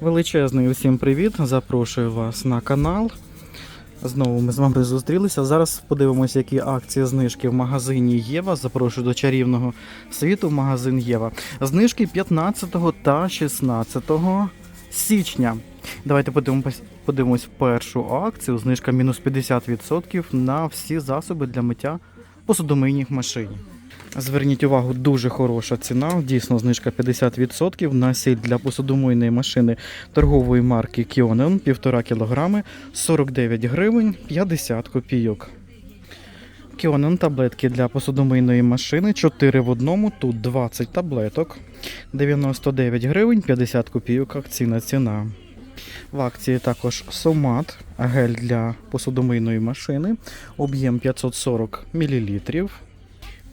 Величезний усім привіт! Запрошую вас на канал. Знову ми з вами зустрілися. Зараз подивимося, які акції знижки в магазині Єва. Запрошую до чарівного світу в магазин Єва. Знижки 15 та 16 січня. Давайте подивимось, подивимось першу акцію. Знижка мінус 50% на всі засоби для миття посудомийніх машин. Зверніть увагу, дуже хороша ціна. Дійсно, знижка 50% на сіль для посудомийної машини торгової марки Kionen 1,5 кг 49 гривень 50 копійок. Kionen таблетки для посудомийної машини 4 в одному, тут 20 таблеток. 99 гривень 50 копійок акційна ціна. В акції також Сомат, гель для посудомийної машини, об'єм 540 мл.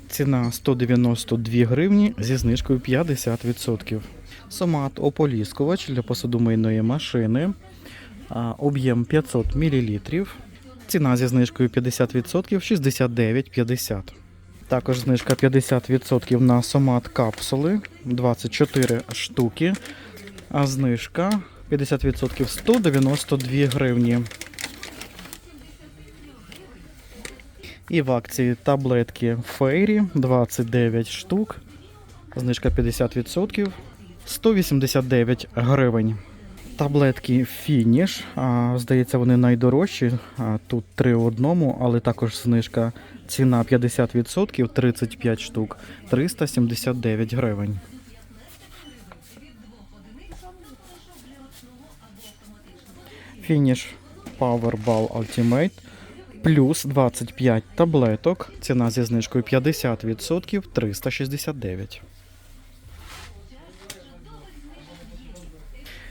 Ціна 192 гривні зі знижкою 50%. Сомат ополіскувач для посудомийної машини. Об'єм 500 мл. Ціна зі знижкою 50% 69,50. Також знижка 50% на сомат капсули 24 штуки. А знижка 50% 192 гривні. І в акції таблетки Фейрі 29 штук. Знижка 50%, 189 гривень. Таблетки Фініш. Здається, вони найдорожчі. Тут 3 в одному, але також знижка ціна 50%, 35 штук, 379 гривень. Фініш Powerball Ultimate плюс 25 таблеток. Ціна зі знижкою 50% 369.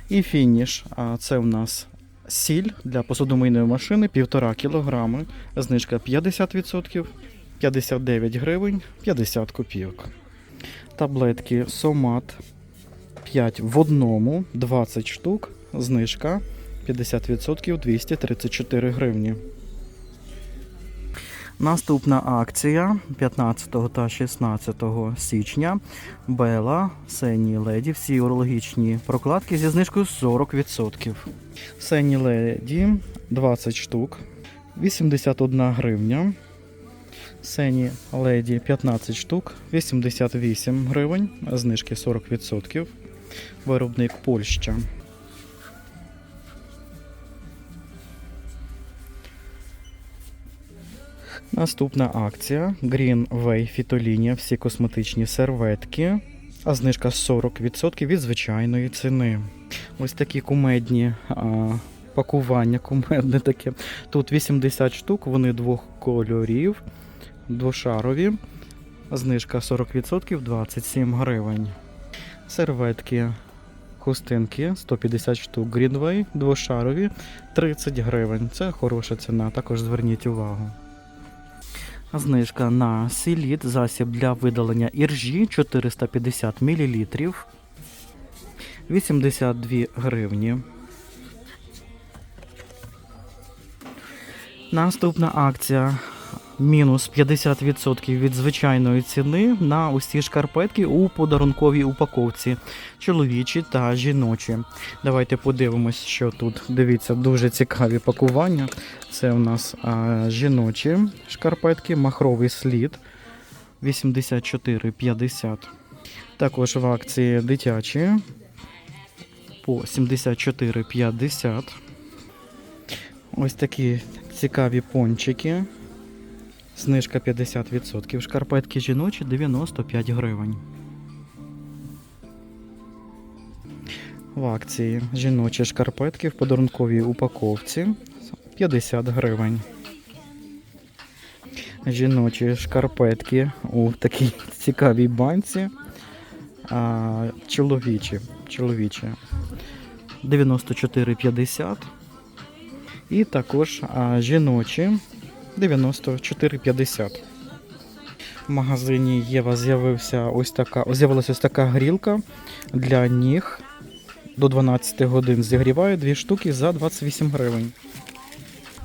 І фініш. А це в нас сіль для посудомийної машини 1,5 кг. Знижка 50%, 59 гривень, 50 копійок. Таблетки Сомат 5 в одному, 20 штук. Знижка 50% 234 гривні. Наступна акція 15 та 16 січня. Бела, Сені Леді, всі урологічні прокладки зі знижкою 40%. Сені Леді 20 штук, 81 гривня. Сені Леді 15 штук, 88 гривень, знижки 40%. Виробник Польща. Наступна акція Green Way Фітолінія, всі косметичні серветки, а знижка 40% від звичайної ціни. Ось такі кумедні а, пакування, кумедне таке. Тут 80 штук, вони двох кольорів, двошарові. Знижка 40% 27 гривень. Серветки, хустинки 150 штук. Greenway, двошарові 30 гривень. Це хороша ціна, також зверніть увагу. Знижка на селіт, засіб для видалення іржі 450 мл. 82 гривні. Наступна акція мінус 50% від звичайної ціни на усі шкарпетки у подарунковій упаковці, чоловічі та жіночі. Давайте подивимось, що тут. Дивіться, дуже цікаві пакування. Це у нас а, жіночі шкарпетки, махровий слід 84,50. Також в акції дитячі по 74,50. Ось такі цікаві пончики. Знижка 50%. Шкарпетки жіночі 95 гривень. В акції жіночі шкарпетки в подарунковій упаковці 50 гривень. Жіночі шкарпетки у такій цікавій банці. А, чоловічі. чоловічі 94,50. І також а, жіночі 94,50. В магазині Єва з'явився ось така, з'явилася ось така грілка для ніг. До 12 годин зігріваю дві штуки за 28 гривень.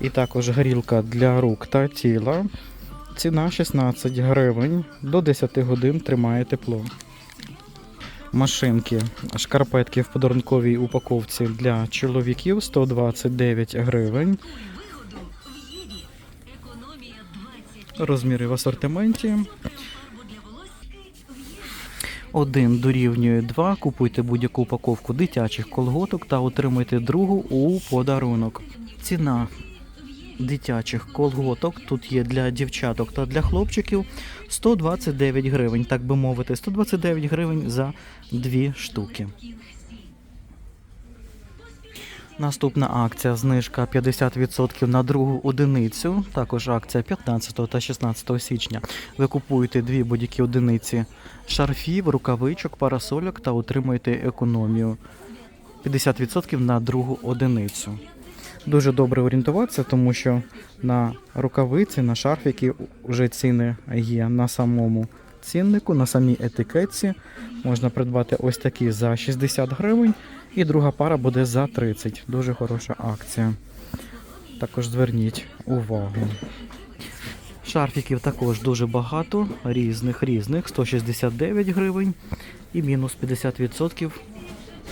І також грілка для рук та тіла. Ціна 16 гривень. До 10 годин тримає тепло. машинки, шкарпетки в подарунковій упаковці для чоловіків 129 гривень. Розміри в асортименті. Один дорівнює 2. Купуйте будь-яку упаковку дитячих колготок та отримайте другу у подарунок. Ціна дитячих колготок тут є для дівчаток та для хлопчиків 129 гривень, так би мовити, 129 гривень за дві штуки. Наступна акція знижка 50% на другу одиницю. Також акція 15 та 16 січня. Ви купуєте дві будь-які одиниці шарфів, рукавичок, парасольок та отримуєте економію 50% на другу одиницю. Дуже добре орієнтуватися, тому що на рукавиці, на шарфіки вже ціни є на самому ціннику, на самій етикетці. Можна придбати ось такі за 60 гривень, і друга пара буде за 30. Дуже хороша акція. Також зверніть увагу. Шарфіків також дуже багато, різних різних, 169 гривень і мінус 50%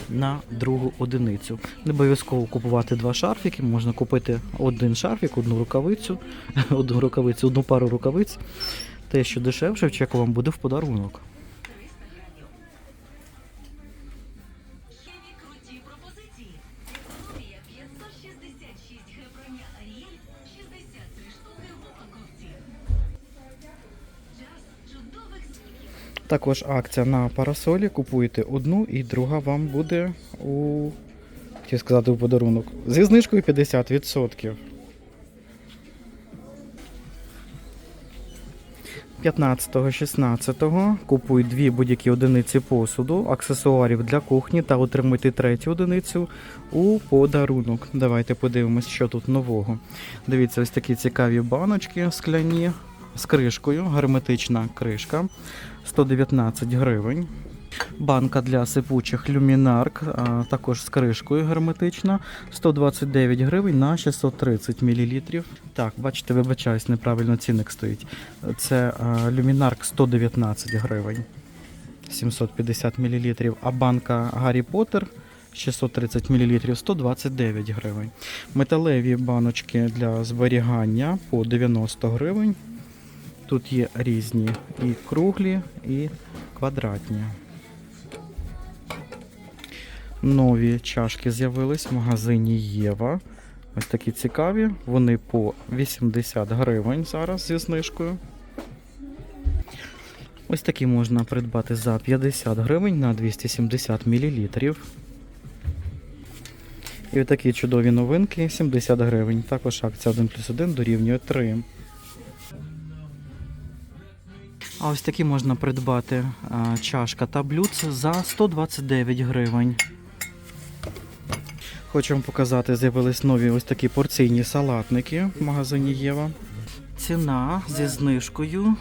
на другу одиницю. Не обов'язково купувати два шарфіки, можна купити один шарфік, одну рукавицю, одну рукавицю, одну пару рукавиць. Те, що дешевше, в вам буде в подарунок. Також акція на парасолі. Купуєте одну і друга вам буде у хотів сказати у подарунок. Зі знижкою 50%. 15-16 купуй дві будь-які одиниці посуду, аксесуарів для кухні та отримуйте третю одиницю у подарунок. Давайте подивимось, що тут нового. Дивіться, ось такі цікаві баночки скляні з кришкою, герметична кришка. 119 гривень. Банка для сипучих люмінарк, а, також з кришкою герметична, 129 гривень на 630 мл. Так, бачите, вибачаюсь, неправильно цінник стоїть. Це а, люмінарк 119 гривень, 750 мл. А банка Гаррі Поттер 630 мл 129 гривень. Металеві баночки для зберігання по 90 гривень. Тут є різні і круглі, і квадратні. Нові чашки з'явились в магазині Єва. Ось такі цікаві. Вони по 80 гривень зараз зі знижкою. Ось такі можна придбати за 50 гривень на 270 мл. І такі чудові новинки 70 гривень. Також акція 1 плюс 1 дорівнює 3. А ось такі можна придбати а, чашка та блюдце за 129 гривень. Хочу вам показати, з'явились нові ось такі порційні салатники в магазині Єва. Ціна зі знижкою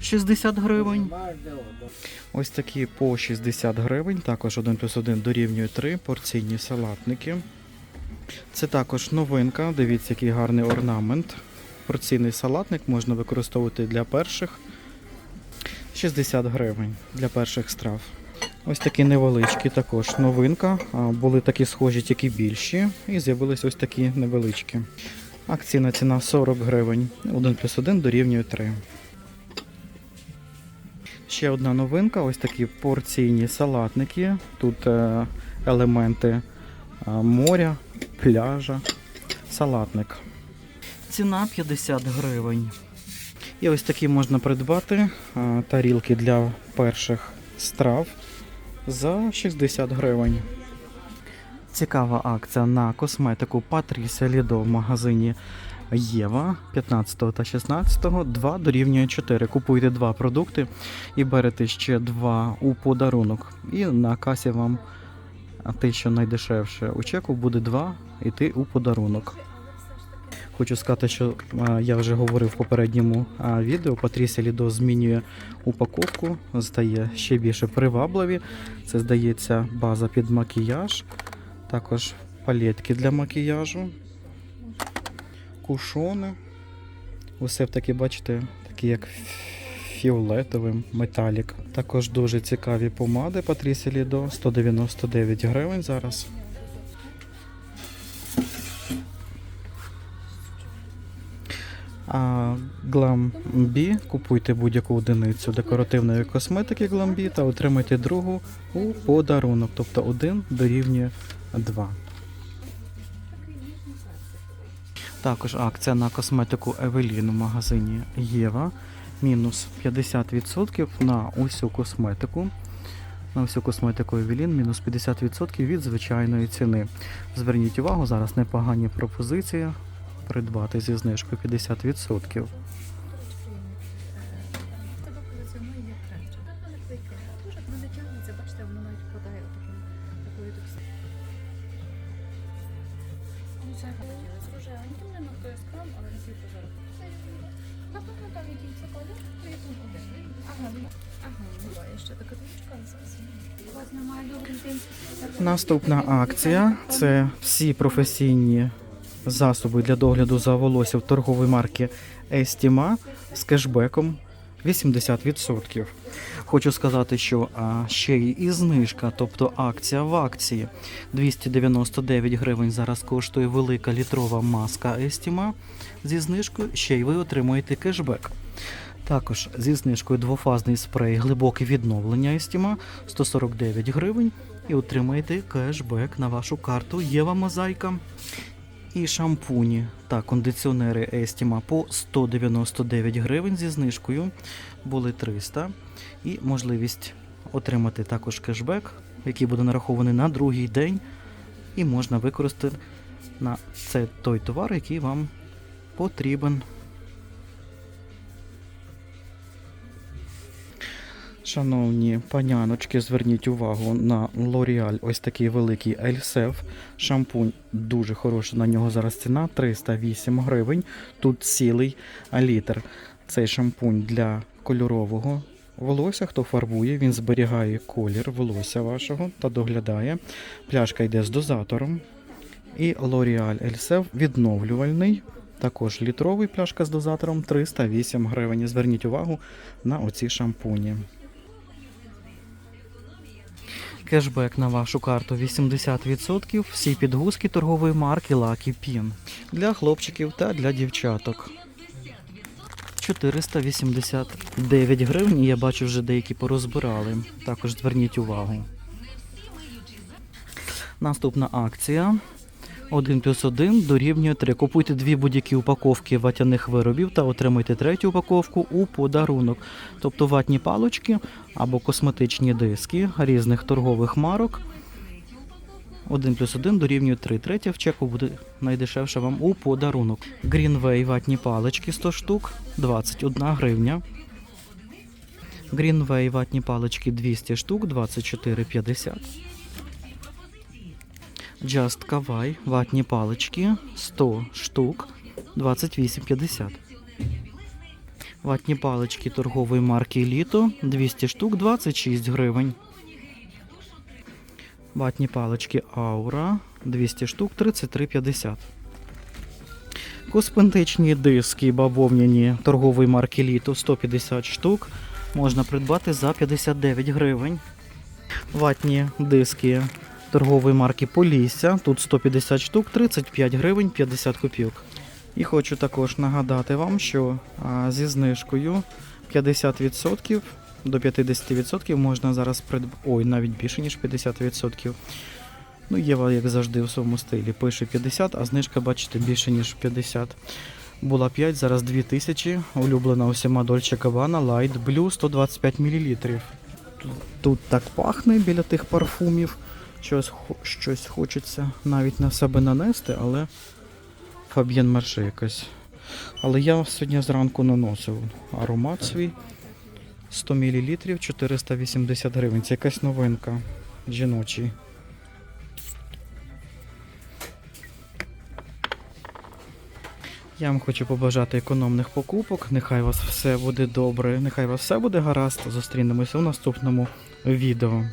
60 гривень. Ось такі по 60 гривень, також 1 плюс 1 дорівнює 3 порційні салатники. Це також новинка. Дивіться, який гарний орнамент. Порційний салатник можна використовувати для перших 60 гривень для перших страв. Ось такі невеличкі також новинка. Були такі схожі, тільки більші. І з'явились ось такі невеличкі. Акційна ціна 40 гривень. 1 плюс 1 дорівнює 3. Ще одна новинка, ось такі порційні салатники. Тут е, елементи е, моря, пляжа, салатник. Ціна 50 гривень. І ось такі можна придбати тарілки для перших страв за 60 гривень. Цікава акція на косметику Патріся Лідо в магазині Єва 15 та 16, 2 дорівнює 4. Купуйте два продукти і берете ще два у подарунок. І на касі вам те, що найдешевше у чеку, буде два йти у подарунок. Хочу сказати, що а, я вже говорив в попередньому а, відео. Патрісія Лідо змінює упаковку, стає ще більше привабливі. Це здається база під макіяж, також палетки для макіяжу, кушони. Усе в такі, бачите, такі як фіолетовим металік. Також дуже цікаві помади Патрісі Лідо 199 гривень зараз. А Glam-B купуйте будь-яку одиницю декоративної косметики Glam-B та отримайте другу у подарунок, тобто 1 дорівнює 2. Також акція на косметику Евелін в магазині Єва. Мінус 50% на усю косметику. На всю косметику Евелін мінус 50% від звичайної ціни. Зверніть увагу, зараз непогані пропозиції придбати зі знижкою 50%. Тебе позиціонує як краще. Так воно клейке. Дуже тягнеться, бачите, воно навіть вкладає отаким такою тут. Ну, це хотіли з рожевеньким, не надто яскравим, але не світло зараз. Напевно, там який це колір, то як він один. Ага, ну, ага, ще така точка. У вас немає добрий. Наступна акція це всі професійні засоби для догляду за волоссям торгової марки Estima з кешбеком 80%. Хочу сказати, що ще і знижка, тобто акція в акції. 299 гривень зараз коштує велика літрова маска Estima. Зі знижкою ще й ви отримуєте кешбек. Також зі знижкою двофазний спрей глибоке відновлення Estima 149 гривень і отримаєте кешбек на вашу карту Єва Мозаїка. І шампуні та кондиціонери Estima по 199 гривень зі знижкою були 300. І можливість отримати також кешбек, який буде нарахований на другий день, і можна використати на це той товар, який вам потрібен. Шановні паняночки, зверніть увагу на L'Oreal ось такий великий Ельсев. Шампунь дуже хороший. На нього зараз ціна 308 гривень. Тут цілий літр. Цей шампунь для кольорового волосся. Хто фарбує, він зберігає колір волосся вашого та доглядає. Пляшка йде з дозатором. І L'Oreal Ельсев відновлювальний. Також літровий пляшка з дозатором 308 гривень. Зверніть увагу на оці шампуні. Кешбек на вашу карту 80%. Всі підгузки торгової марки Lucky Pin. Для хлопчиків та для дівчаток. 489 гривень. Я бачу, вже деякі порозбирали. Також зверніть увагу. Наступна акція. 1 плюс 1 дорівнює 3. Купуйте дві будь-які упаковки ватяних виробів та отримайте третю упаковку у подарунок. Тобто ватні палочки або косметичні диски різних торгових марок. 1 плюс 1 дорівнює 3. Третя в чеку буде найдешевша вам у подарунок. Greenway ватні палички 100 штук 21 гривня. Greenway ватні палички 200 штук 24,50. Just Kawai ватні палички 100 штук 28,50. Ватні палички торгової марки Літо 200 штук 26 гривень. Ватні палички Аура 200 штук 33,50. Косметичні диски бавовняні торгової марки Літо 150 штук. Можна придбати за 59 гривень. Ватні диски торгової марки Полісся. Тут 150 штук, 35 гривень 50 копійок. І хочу також нагадати вам, що зі знижкою 50% до 50% можна зараз придбати. Ой, навіть більше, ніж 50%. Ну, Єва, як завжди, у своєму стилі пише 50, а знижка, бачите, більше, ніж 50. Була 5, зараз 2000. Улюблена усіма Dolce Gabbana Light Blue 125 мл. Тут так пахне біля тих парфумів. Щось, щось хочеться навіть на себе нанести, але Фаб'єн Марше якась. Але я сьогодні зранку наносив аромат свій 100 мл 480 гривень. Це якась новинка жіночий. Я вам хочу побажати економних покупок. Нехай у вас все буде добре, нехай у вас все буде гаразд. Зустрінемося у наступному відео.